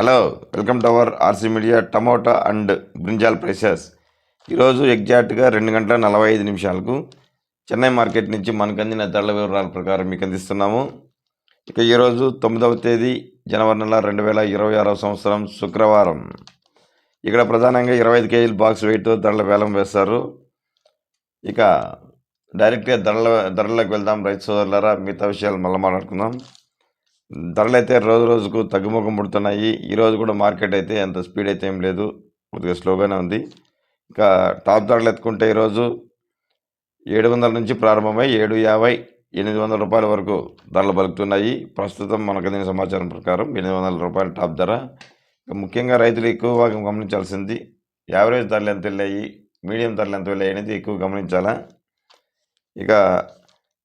Hello welcome to our RC media tomato and brinjal prices ఈరోజు ఎగ్జాక్ట్గా రెండు గంటల నలభై ఐదు నిమిషాలకు చెన్నై మార్కెట్ నుంచి మనకు అందిన ధరల వివరాల ప్రకారం మీకు అందిస్తున్నాము. ఇక ఈరోజు తొమ్మిదవ తేదీ జనవరి నెల రెండు వేల ఇరవై ఆరవ సంవత్సరం శుక్రవారం. ఇక్కడ ప్రధానంగా ఇరవై ఐదు కేజీల బాక్స్ వెయిట్తో ధరల వేలం వేస్తారు. ఇక డైరెక్ట్గా ధరల ధరలకు వెళ్దాం రైతు సోదరులారా మిగతా విషయాలు మళ్ళీ మాట్లాడుకుందాం. ధరలు అయితే రోజు రోజుకు తగ్గుముఖం పుడుతున్నాయి. ఈరోజు కూడా మార్కెట్ అయితే అంత స్పీడ్ అయితే ఏం లేదు. కొద్దిగా స్లోగానే ఉంది. ఇంకా టాప్ ధరలు ఎత్తుకుంటే ఈరోజు ఏడు వందల నుంచి ప్రారంభమై ఏడు యాభై ఎనిమిది వందల రూపాయల వరకు ధరలు పలుకుతున్నాయి. ప్రస్తుతం మనకు అందిన సమాచారం ప్రకారం ఎనిమిది వందల రూపాయల టాప్ ధర. ఇక ముఖ్యంగా రైతులు ఎక్కువగా గమనించాల్సింది యావరేజ్ ధరలు ఎంత వెళ్ళాయి మీడియం ధరలు ఎంత వెళ్ళాయి అనేది ఎక్కువ గమనించాలా. ఇక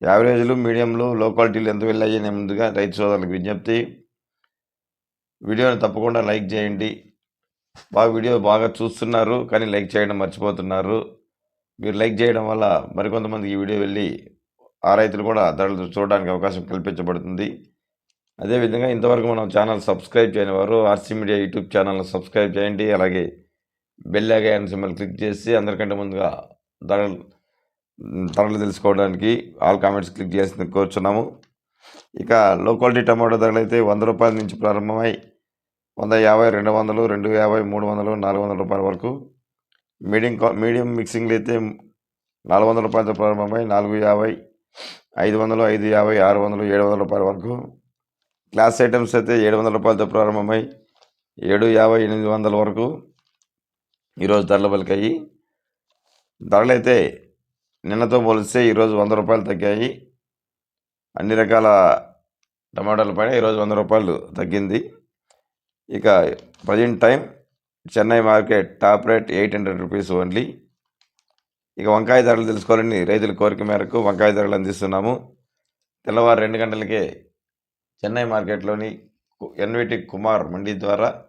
యావరేజ్లు మీడియంలు లోకాలిటీలు ఎంత వెళ్ళాయి అని ముందుగా రైతు సోదరులకు విజ్ఞప్తి. వీడియోని తప్పకుండా లైక్ చేయండి. బాగా వీడియో బాగా చూస్తున్నారు కానీ లైక్ చేయడం మర్చిపోతున్నారు. మీరు లైక్ చేయడం వల్ల మరికొంతమందికి ఈ వీడియో వెళ్ళి ఆ రైతులు కూడా ధరలు చూడడానికి అవకాశం కల్పించబడుతుంది. అదేవిధంగా ఇంతవరకు మనం ఛానల్ సబ్స్క్రైబ్ చేయని వారు RC media YouTube channel subscribe చేయండి. అలాగే బెల్ ఐకాన్ సింబల్ క్లిక్ చేసి అందరికంటే ముందుగా ధరలు ధరలు తెలుసుకోవడానికి ఆల్ కామెంట్స్ క్లిక్ చేసి కోరుచున్నాము. ఇక లో క్వాలిటీ టమాటో ధరలు అయితే వంద రూపాయల నుంచి ప్రారంభమై వంద యాభై రెండు వందలు రెండు యాభై మూడు వందలు నాలుగు వందల రూపాయల వరకు. మీడియం మీడియం మిక్సింగ్లు అయితే నాలుగు వందల రూపాయలతో ప్రారంభమై నాలుగు యాభై ఐదు వందలు ఐదు యాభై ఆరు వందలు ఏడు వందల రూపాయల వరకు. క్లాస్ ఐటమ్స్ అయితే ఏడు వందల రూపాయలతో ప్రారంభమై ఏడు యాభై ఎనిమిది వందల వరకు ఈరోజు ధరలు పలికాయి. ధరలు అయితే నిన్నతో పోలిస్తే ఈరోజు వంద రూపాయలు తగ్గాయి. అన్ని రకాల టమాటాల పైన ఈరోజు వంద రూపాయలు తగ్గింది. ఇక present time Chennai market top rate eight hundred rupees only. ఇక వంకాయ ధరలు తెలుసుకోవాలని రైతుల కోరిక మేరకు వంకాయ ధరలు అందిస్తున్నాము. తెల్లవారు రెండు గంటలకే చెన్నై మార్కెట్లోని ఎన్విటి కుమార్ మండి ద్వారా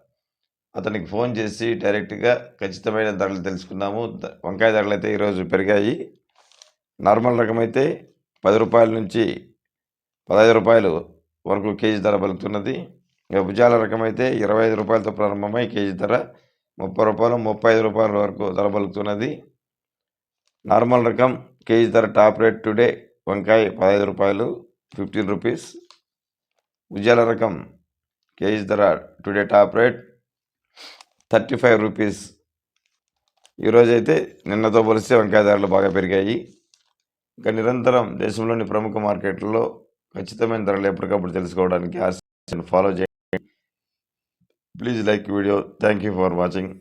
అతనికి ఫోన్ చేసి డైరెక్ట్గా ఖచ్చితమైన ధరలు తెలుసుకున్నాము. వంకాయ ధరలు అయితే ఈరోజు పెరిగాయి. నార్మల్ రకం అయితే పది రూపాయల నుంచి పదహైదు రూపాయలు వరకు కేజీ ధర పలుకుతున్నది. ఇక భుజాల రకం అయితే ఇరవై ఐదు రూపాయలతో ప్రారంభమై కేజీ ధర ముప్పై రూపాయలు ముప్పై ఐదు రూపాయల వరకు ధర పలుకుతున్నది. నార్మల్ రకం కేజీ ధర టాప్ రేట్ టుడే వంకాయ పదహైదు రూపాయలు ఫిఫ్టీన్ రూపీస్. ఉజ్జాల రకం కేజీ ధర today top rate thirty five rupees. ఈరోజైతే నిన్నతో పోలిస్తే వంకాయ ధరలు బాగా పెరిగాయి. ఇంకా నిరంతరం దేశంలోని ప్రముఖ మార్కెట్లలో ఖచ్చితమైన ధరలు ఎప్పటికప్పుడు తెలుసుకోవడానికి ఆర్సీని ఫాలో చేయండి. Please like video thank you for watching